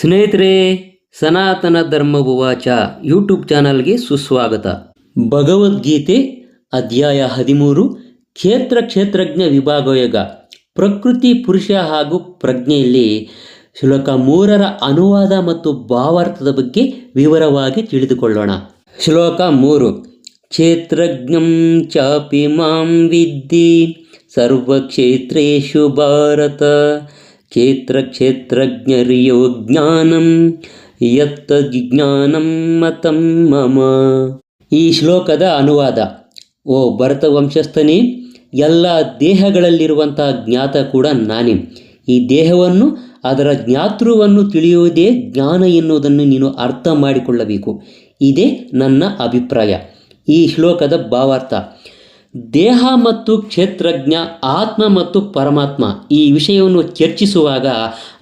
ಸ್ನೇಹಿತರೆ, ಸನಾತನ ಧರ್ಮಭುವಾಚ ಯೂಟ್ಯೂಬ್ ಚಾನಲ್ಗೆ ಸುಸ್ವಾಗತ. ಭಗವದ್ಗೀತೆ ಅಧ್ಯಾಯ ಹದಿಮೂರು, ಕ್ಷೇತ್ರ ಕ್ಷೇತ್ರಜ್ಞ ವಿಭಾಗಯೋಗ ಪ್ರಕೃತಿ, ಪುರುಷ ಹಾಗೂ ಪ್ರಜ್ಞೆಯಲ್ಲಿ ಶ್ಲೋಕ ಮೂರರ ಅನುವಾದ ಮತ್ತು ಭಾವಾರ್ಥದ ಬಗ್ಗೆ ವಿವರವಾಗಿ ತಿಳಿದುಕೊಳ್ಳೋಣ. ಶ್ಲೋಕ ಮೂರು, ಕ್ಷೇತ್ರಜ್ಞಂ ಚಾಪಿ ಮಾಂ ವಿದ್ಧಿ ಸರ್ವಕ್ಷೇತ್ರೇಷು ಭಾರತ. ಕ್ಷೇತ್ರ ಕ್ಷೇತ್ರಜ್ಞರಿಯೋ ಜ್ಞಾನಂ, ಯತ್ತ ಜ್ಞಾನಂ ಮತಂ ಮಮ. ಈ ಶ್ಲೋಕದ ಅನುವಾದ, ಓ ಭರತ ವಂಶಸ್ಥನೇ, ಎಲ್ಲ ದೇಹಗಳಲ್ಲಿರುವಂತಹ ಜ್ಞಾತ ಕೂಡ ನಾನೇ. ಈ ದೇಹವನ್ನು, ಅದರ ಜ್ಞಾತೃವನ್ನು ತಿಳಿಯುವುದೇ ಜ್ಞಾನ ಎನ್ನುವುದನ್ನು ನೀನು ಅರ್ಥ ಮಾಡಿಕೊಳ್ಳಬೇಕು. ಇದೇ ನನ್ನ ಅಭಿಪ್ರಾಯ. ಈ ಶ್ಲೋಕದ ಭಾವಾರ್ಥ. ದೇಹ ಮತ್ತು ಕ್ಷೇತ್ರಜ್ಞ, ಆತ್ಮ ಮತ್ತು ಪರಮಾತ್ಮ ಈ ವಿಷಯವನ್ನು ಚರ್ಚಿಸುವಾಗ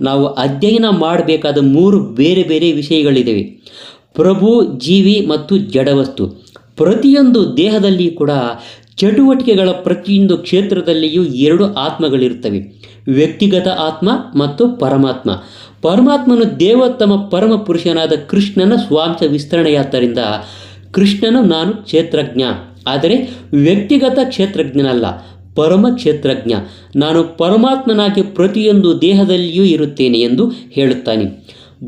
ನಾವು ಅಧ್ಯಯನ ಮಾಡಬೇಕಾದ ಮೂರು ಬೇರೆ ಬೇರೆ ವಿಷಯಗಳಿವೆ ಪ್ರಭು, ಜೀವಿ ಮತ್ತು ಜಡವಸ್ತು. ಪ್ರತಿಯೊಂದು ದೇಹದಲ್ಲಿ ಕೂಡ ಚಟುವಟಿಕೆಗಳ ಪ್ರತಿಯೊಂದು ಕ್ಷೇತ್ರದಲ್ಲಿಯೂ ಎರಡು ಆತ್ಮಗಳಿರುತ್ತವೆ. ವ್ಯಕ್ತಿಗತ ಆತ್ಮ ಮತ್ತು ಪರಮಾತ್ಮ. ಪರಮಾತ್ಮನು ದೇವೋತ್ತಮ ಪರಮ ಪುರುಷನಾದ ಕೃಷ್ಣನ ಸ್ವಾಂಶ ವಿಸ್ತರಣೆಯಾದ್ದರಿಂದ ಕೃಷ್ಣನು ನಾನು ಕ್ಷೇತ್ರಜ್ಞ. ಆದರೆ ವ್ಯಕ್ತಿಗತ ಕ್ಷೇತ್ರಜ್ಞನಲ್ಲ, ಪರಮ ಕ್ಷೇತ್ರಜ್ಞ. ನಾನು ಪರಮಾತ್ಮನಾಗಿ ಪ್ರತಿಯೊಂದು ದೇಹದಲ್ಲಿಯೂ ಇರುತ್ತೇನೆ ಎಂದು ಹೇಳುತ್ತಾನೆ.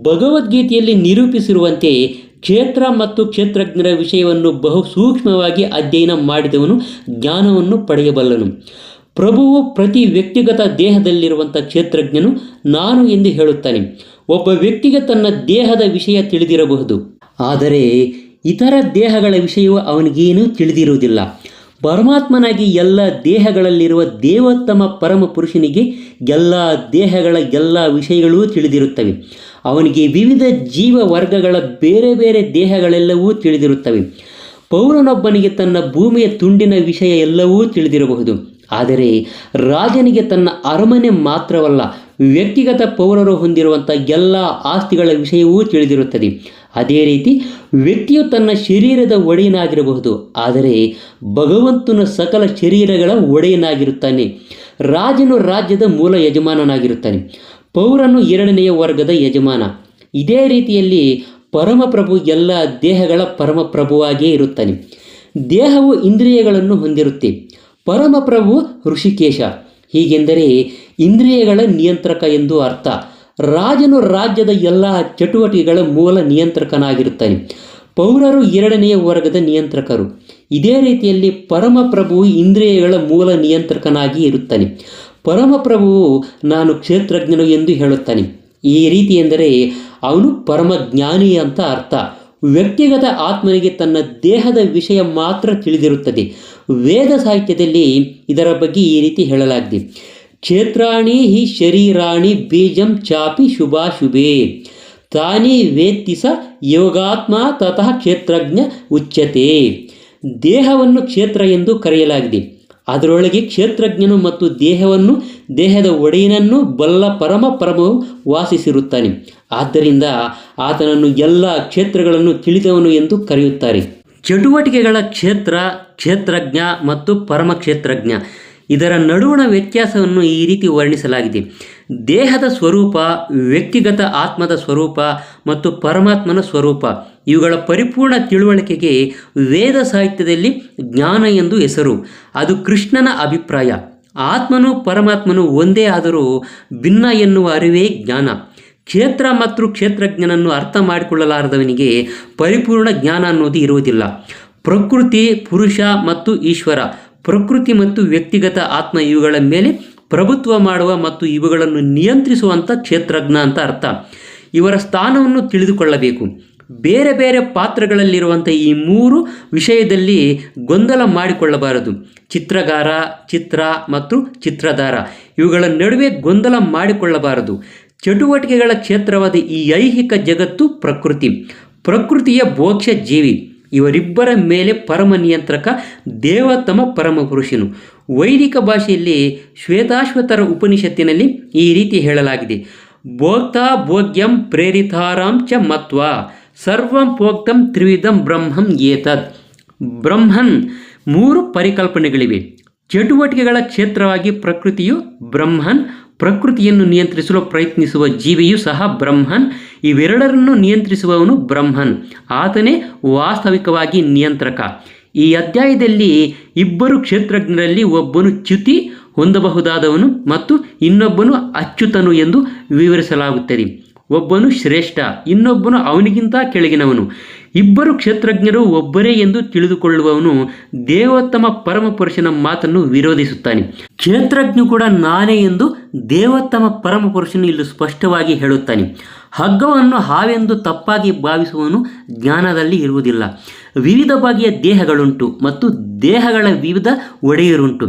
ಭಗವದ್ಗೀತೆಯಲ್ಲಿ ನಿರೂಪಿಸಿರುವಂತೆ ಕ್ಷೇತ್ರ ಮತ್ತು ಕ್ಷೇತ್ರಜ್ಞರ ವಿಷಯವನ್ನು ಬಹು ಸೂಕ್ಷ್ಮವಾಗಿ ಅಧ್ಯಯನ ಮಾಡಿದವನು ಜ್ಞಾನವನ್ನು ಪಡೆಯಬಲ್ಲನು. ಪ್ರಭುವು ಪ್ರತಿ ವ್ಯಕ್ತಿಗತ ದೇಹದಲ್ಲಿರುವಂಥ ಕ್ಷೇತ್ರಜ್ಞನು ನಾನು ಎಂದು ಹೇಳುತ್ತಾನೆ. ಒಬ್ಬ ವ್ಯಕ್ತಿಗೆ ತನ್ನ ದೇಹದ ವಿಷಯ ತಿಳಿದಿರಬಹುದು. ಆದರೆ ಇತರ ದೇಹಗಳ ವಿಷಯವು ಅವನಿಗೇನೂ ತಿಳಿದಿರುವುದಿಲ್ಲ. ಪರಮಾತ್ಮನಾಗಿ ಎಲ್ಲ ದೇಹಗಳಲ್ಲಿರುವ ದೇವೋತ್ತಮ ಪರಮ ಪುರುಷನಿಗೆ ಎಲ್ಲ ದೇಹಗಳ ಎಲ್ಲ ವಿಷಯಗಳೂ ತಿಳಿದಿರುತ್ತವೆ. ಅವನಿಗೆ ವಿವಿಧ ಜೀವ ವರ್ಗಗಳ ಬೇರೆ ಬೇರೆ ದೇಹಗಳೆಲ್ಲವೂ ತಿಳಿದಿರುತ್ತವೆ. ಪೌರನೊಬ್ಬನಿಗೆ ತನ್ನ ಭೂಮಿಯ ತುಂಡಿನ ವಿಷಯ ಎಲ್ಲವೂ ತಿಳಿದಿರಬಹುದು. ಆದರೆ ರಾಜನಿಗೆ ತನ್ನ ಅರಮನೆ ಮಾತ್ರವಲ್ಲ, ವ್ಯಕ್ತಿಗತ ಪೌರರು ಹೊಂದಿರುವಂಥ ಎಲ್ಲ ಆಸ್ತಿಗಳ ವಿಷಯವೂ ತಿಳಿದಿರುತ್ತದೆ. ಅದೇ ರೀತಿ ವ್ಯಕ್ತಿಯು ತನ್ನ ಶರೀರದ ಒಡೆಯನಾಗಿರಬಹುದು, ಆದರೆ ಭಗವಂತನ ಸಕಲ ಶರೀರಗಳ ಒಡೆಯನಾಗಿರುತ್ತಾನೆ. ರಾಜನು ರಾಜ್ಯದ ಮೂಲ ಯಜಮಾನನಾಗಿರುತ್ತಾನೆ. ಪೌರನು ಎರಡನೆಯ ವರ್ಗದ ಯಜಮಾನ. ಇದೇ ರೀತಿಯಲ್ಲಿ ಪರಮಪ್ರಭು ಎಲ್ಲ ದೇಹಗಳ ಪರಮಪ್ರಭುವಾಗಿಯೇ ಇರುತ್ತಾನೆ. ದೇಹವು ಇಂದ್ರಿಯಗಳನ್ನು ಹೊಂದಿರುತ್ತೆ. ಪರಮಪ್ರಭು ಋಷಿಕೇಶ. ಹೀಗೆಂದರೆ ಇಂದ್ರಿಯಗಳ ನಿಯಂತ್ರಕ ಎಂದು ಅರ್ಥ. ರಾಜನು ರಾಜ್ಯದ ಎಲ್ಲ ಚಟುವಟಿಕೆಗಳ ಮೂಲ ನಿಯಂತ್ರಕನಾಗಿರುತ್ತಾನೆ. ಪೌರರು ಎರಡನೆಯ ವರ್ಗದ ನಿಯಂತ್ರಕರು. ಇದೇ ರೀತಿಯಲ್ಲಿ ಪರಮಪ್ರಭುವು ಇಂದ್ರಿಯಗಳ ಮೂಲ ನಿಯಂತ್ರಕನಾಗಿ ಇರುತ್ತಾನೆ. ಪರಮಪ್ರಭುವು ನಾನು ಕ್ಷೇತ್ರಜ್ಞನು ಎಂದು ಹೇಳುತ್ತಾನೆ. ಈ ರೀತಿ ಎಂದರೆ ಅವನು ಪರಮಜ್ಞಾನಿ ಅಂತ ಅರ್ಥ. ವ್ಯಕ್ತಿಗತ ಆತ್ಮನಿಗೆ ತನ್ನ ದೇಹದ ವಿಷಯ ಮಾತ್ರ ತಿಳಿದಿರುತ್ತದೆ. ವೇದ ಸಾಹಿತ್ಯದಲ್ಲಿ ಇದರ ಬಗ್ಗೆ ಈ ರೀತಿ ಹೇಳಲಾಗಿದೆ. ಕ್ಷೇತ್ರಾಣಿ ಹಿ ಶರೀರಾಣಿ ಬೀಜಂ ಚಾಪಿ ಶುಭಾಶುಭೆ. ತಾನಿ ವೇತ್ತಿ ಸ ಯೋಗಾತ್ಮ ತತಃ ಕ್ಷೇತ್ರಜ್ಞ ಉಚ್ಯತೆ. ದೇಹವನ್ನು ಕ್ಷೇತ್ರ ಎಂದು ಕರೆಯಲಾಗಿದೆ. ಅದರೊಳಗೆ ಕ್ಷೇತ್ರಜ್ಞನು ಮತ್ತು ದೇಹವನ್ನು, ದೇಹದ ಒಡೆಯನನ್ನು ಬಲ್ಲ ಪರಮ ಪರಮವು ವಾಸಿಸಿರುತ್ತಾನೆ. ಆದ್ದರಿಂದ ಆತನನ್ನು ಎಲ್ಲ ಕ್ಷೇತ್ರಗಳನ್ನು ತಿಳಿದವನು ಎಂದು ಕರೆಯುತ್ತಾರೆ. ಚಟುವಟಿಕೆಗಳ ಕ್ಷೇತ್ರ, ಕ್ಷೇತ್ರಜ್ಞ ಮತ್ತು ಪರಮ ಕ್ಷೇತ್ರಜ್ಞ ಇದರ ನಡುವಣ ವ್ಯತ್ಯಾಸವನ್ನು ಈ ರೀತಿ ವರ್ಣಿಸಲಾಗಿದೆ. ದೇಹದ ಸ್ವರೂಪ, ವ್ಯಕ್ತಿಗತ ಆತ್ಮದ ಸ್ವರೂಪ ಮತ್ತು ಪರಮಾತ್ಮನ ಸ್ವರೂಪ. ಇವುಗಳ ಪರಿಪೂರ್ಣ ತಿಳುವಳಿಕೆಗೆ ವೇದ ಸಾಹಿತ್ಯದಲ್ಲಿ ಜ್ಞಾನ ಎಂದು ಹೆಸರು. ಅದು ಕೃಷ್ಣನ ಅಭಿಪ್ರಾಯ. ಆತ್ಮನು ಪರಮಾತ್ಮನು ಒಂದೇ ಆದರೂ ಭಿನ್ನ ಎನ್ನುವ ಅರಿವೇ ಜ್ಞಾನ. ಕ್ಷೇತ್ರ ಮತ್ತು ಕ್ಷೇತ್ರಜ್ಞನನ್ನು ಅರ್ಥ ಮಾಡಿಕೊಳ್ಳಲಾರದವನಿಗೆ ಪರಿಪೂರ್ಣ ಜ್ಞಾನ ಅನ್ನೋದು ಇರುವುದಿಲ್ಲ. ಪ್ರಕೃತಿ, ಪುರುಷ ಮತ್ತು ಈಶ್ವರ. ಪ್ರಕೃತಿ ಮತ್ತು ವ್ಯಕ್ತಿಗತ ಆತ್ಮ ಇವುಗಳ ಮೇಲೆ ಪ್ರಭುತ್ವ ಮಾಡುವ ಮತ್ತು ಇವುಗಳನ್ನು ನಿಯಂತ್ರಿಸುವಂಥ ಕ್ಷೇತ್ರಜ್ಞ ಅಂತ ಅರ್ಥ. ಇವರ ಸ್ಥಾನವನ್ನು ತಿಳಿದುಕೊಳ್ಳಬೇಕು. ಬೇರೆ ಬೇರೆ ಪಾತ್ರಗಳಲ್ಲಿರುವಂಥ ಈ ಮೂರು ವಿಷಯದಲ್ಲಿ ಗೊಂದಲ ಮಾಡಿಕೊಳ್ಳಬಾರದು. ಚಿತ್ರಗಾರ, ಚಿತ್ರ ಮತ್ತು ಚಿತ್ರಧಾರ ಇವುಗಳ ನಡುವೆ ಗೊಂದಲ ಮಾಡಿಕೊಳ್ಳಬಾರದು. ಚಟುವಟಿಕೆಗಳ ಕ್ಷೇತ್ರವಾದ ಈ ಐಹಿಕ ಜಗತ್ತು ಪ್ರಕೃತಿ. ಪ್ರಕೃತಿಯ ಭೋಕ್ಷ್ಯ ಜೀವಿ ಇವರಿಬ್ಬರ ಮೇಲೆ ಪರಮ ನಿಯಂತ್ರಕ ದೇವತಮ ಪರಮ ಪುರುಷನು. ವೈದಿಕ ಭಾಷೆಯಲ್ಲಿ ಶ್ವೇತಾಶ್ವತರ ಉಪನಿಷತ್ತಿನಲ್ಲಿ ಈ ರೀತಿ ಹೇಳಲಾಗಿದೆ. ಭೋಕ್ತಾ ಭೋಗ್ಯಂ ಪ್ರೇರಿತಾರಾಂ ಚ ಮತ್ವ. ಸರ್ವಂ ಭೋಕ್ತಂ ತ್ರಿವಿಧಂ ಬ್ರಹ್ಮಂ ಏತದ್. ಬ್ರಹ್ಮನ್ ಮೂರು ಪರಿಕಲ್ಪನೆಗಳಿವೆ. ಚಟುವಟಿಕೆಗಳ ಕ್ಷೇತ್ರವಾಗಿ ಪ್ರಕೃತಿಯು ಬ್ರಹ್ಮನ್ ಪ್ರಕೃತಿಯನ್ನು ನಿಯಂತ್ರಿಸಲು ಪ್ರಯತ್ನಿಸುವ ಜೀವಿಯು ಸಹ ಬ್ರಹ್ಮನ್. ಇವೆರಡರನ್ನು ನಿಯಂತ್ರಿಸುವವನು ಬ್ರಹ್ಮನ್. ಆತನೇ ವಾಸ್ತವಿಕವಾಗಿ ನಿಯಂತ್ರಕ. ಈ ಅಧ್ಯಾಯದಲ್ಲಿ ಇಬ್ಬರು ಕ್ಷೇತ್ರಜ್ಞರಲ್ಲಿ ಒಬ್ಬನು ಚ್ಯುತಿ ಹೊಂದಬಹುದಾದವನು ಮತ್ತು ಇನ್ನೊಬ್ಬನು ಅಚ್ಯುತನು ಎಂದು ವಿವರಿಸಲಾಗುತ್ತದೆ. ಒಬ್ಬನು ಶ್ರೇಷ್ಠ, ಇನ್ನೊಬ್ಬನು ಅವನಿಗಿಂತ ಕೆಳಗಿನವನು. ಇಬ್ಬರು ಕ್ಷೇತ್ರಜ್ಞರು ಒಬ್ಬರೇ ಎಂದು ತಿಳಿದುಕೊಳ್ಳುವವನು ದೇವೋತ್ತಮ ಪರಮಪುರುಷನ ಮಾತನ್ನು ವಿರೋಧಿಸುತ್ತಾನೆ. ಕ್ಷೇತ್ರಜ್ಞ ಕೂಡ ನಾನೇ ಎಂದು ದೇವೋತ್ತಮ ಪರಮಪುರುಷನು ಇಲ್ಲಿ ಸ್ಪಷ್ಟವಾಗಿ ಹೇಳುತ್ತಾನೆ. ಹಗ್ಗವನ್ನು ಹಾವೆಂದು ತಪ್ಪಾಗಿ ಭಾವಿಸುವವನು ಜ್ಞಾನದಲ್ಲಿ ಇರುವುದಿಲ್ಲ. ವಿವಿಧ ಬಗೆಯ ದೇಹಗಳುಂಟು ಮತ್ತು ದೇಹಗಳ ವಿವಿಧ ಒಡೆಯರುಂಟು.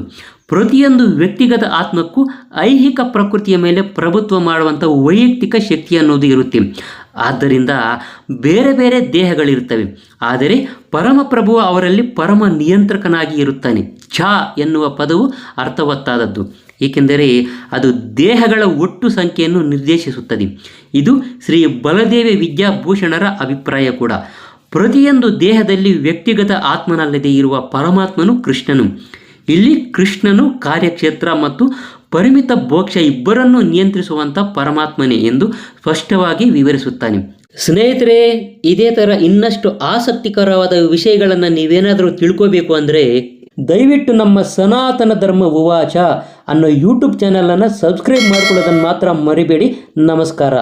ಪ್ರತಿಯೊಂದು ವ್ಯಕ್ತಿಗತ ಆತ್ಮಕ್ಕೂ ಐಹಿಕ ಪ್ರಕೃತಿಯ ಮೇಲೆ ಪ್ರಭುತ್ವ ಮಾಡುವಂಥ ವೈಯಕ್ತಿಕ ಶಕ್ತಿ ಅನ್ನೋದು ಇರುತ್ತೆ. ಆದ್ದರಿಂದ ಬೇರೆ ಬೇರೆ ದೇಹಗಳಿರುತ್ತವೆ. ಆದರೆ ಪರಮಪ್ರಭು ಅವರಲ್ಲಿ ಪರಮ ನಿಯಂತ್ರಕನಾಗಿ ಇರುತ್ತಾನೆ. ಛ ಎನ್ನುವ ಪದವು ಅರ್ಥವತ್ತಾದದ್ದು. ಏಕೆಂದರೆ ಅದು ದೇಹಗಳ ಒಟ್ಟು ಸಂಖ್ಯೆಯನ್ನು ನಿರ್ದೇಶಿಸುತ್ತದೆ. ಇದು ಶ್ರೀ ಬಲದೇವಿ ವಿದ್ಯಾಭೂಷಣರ ಅಭಿಪ್ರಾಯ ಕೂಡ. ಪ್ರತಿಯೊಂದು ದೇಹದಲ್ಲಿ ವ್ಯಕ್ತಿಗತ ಆತ್ಮನಲ್ಲದೆ ಇರುವ ಪರಮಾತ್ಮನು ಕೃಷ್ಣನು. ಇಲ್ಲಿ ಕೃಷ್ಣನು ಕಾರ್ಯಕ್ಷೇತ್ರ ಮತ್ತು ಪರಿಮಿತ ಭೋಕ್ಷ ಇಬ್ಬರನ್ನು ನಿಯಂತ್ರಿಸುವಂಥ ಪರಮಾತ್ಮನೇ ಎಂದು ಸ್ಪಷ್ಟವಾಗಿ ವಿವರಿಸುತ್ತಾನೆ. ಸ್ನೇಹಿತರೆ, ಇದೇ ಥರ ಇನ್ನಷ್ಟು ಆಸಕ್ತಿಕರವಾದ ವಿಷಯಗಳನ್ನು ನೀವೇನಾದರೂ ತಿಳ್ಕೋಬೇಕು ಅಂದರೆ ದಯವಿಟ್ಟು ನಮ್ಮ ಸನಾತನ ಧರ್ಮ ಉವಾಚ ಅನ್ನೋ ಯೂಟ್ಯೂಬ್ ಚಾನಲನ್ನು ಸಬ್ಸ್ಕ್ರೈಬ್ ಮಾಡ್ಕೊಳ್ಳೋದನ್ನು ಮಾತ್ರ ಮರಿಬೇಡಿ. ನಮಸ್ಕಾರ.